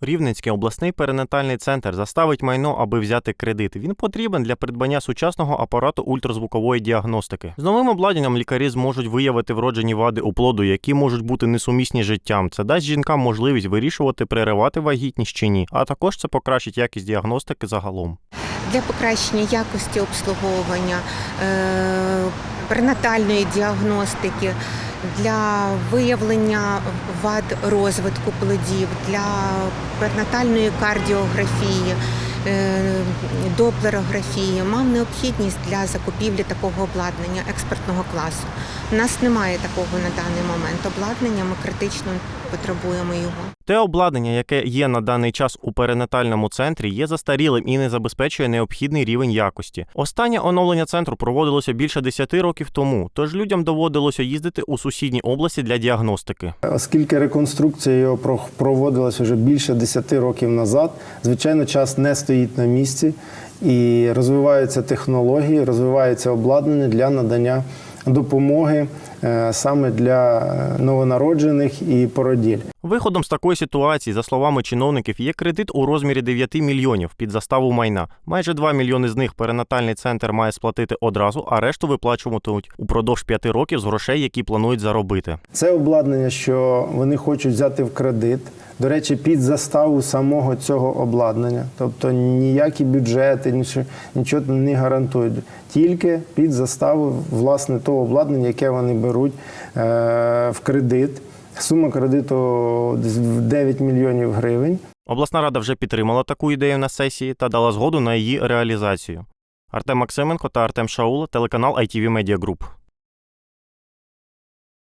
Рівненський обласний перинатальний центр заставить майно, аби взяти кредит. Він потрібен для придбання сучасного апарату ультразвукової діагностики. З новим обладнанням лікарі зможуть виявити вроджені вади у плоду, які можуть бути несумісні життям. Це дасть жінкам можливість вирішувати, переривати вагітність чи ні. А також це покращить якість діагностики загалом. Для покращення якості обслуговування, е, пренатальної діагностики, для виявлення вад розвитку плодів, для перинатальної кардіографії, е, доплерографії мав необхідність для закупівлі такого обладнання експертного класу. У нас немає такого на даний момент обладнання, ми критично потребуємо його. Те обладнання, яке є на даний час у перинатальному центрі, є застарілим і не забезпечує необхідний рівень якості. Останнє оновлення центру проводилося більше 10 років тому, тож людям доводилося їздити у сусідні області для діагностики. Оскільки реконструкція його про- проводилась вже більше 10 років назад, звичайно, час не стоїть на місці і розвиваються технології, розвивається обладнання для надання допомоги е, саме для е, новонароджених і породіль. Виходом з такої ситуації, за словами чиновників, є кредит у розмірі 9 мільйонів під заставу майна. Майже 2 мільйони з них перинатальний центр має сплатити одразу, а решту виплачуватимуть упродовж 5 років з грошей, які планують заробити. Це обладнання, що вони хочуть взяти в кредит. До речі, під заставу самого цього обладнання. Тобто ніякі бюджети, нічого, нічого не гарантують. Тільки під заставу власне того обладнання, яке вони беруть е, в кредит. Сума кредиту в 9 мільйонів гривень. Обласна рада вже підтримала таку ідею на сесії та дала згоду на її реалізацію. Артем Максименко та Артем Шаула, телеканал ITV Media Group.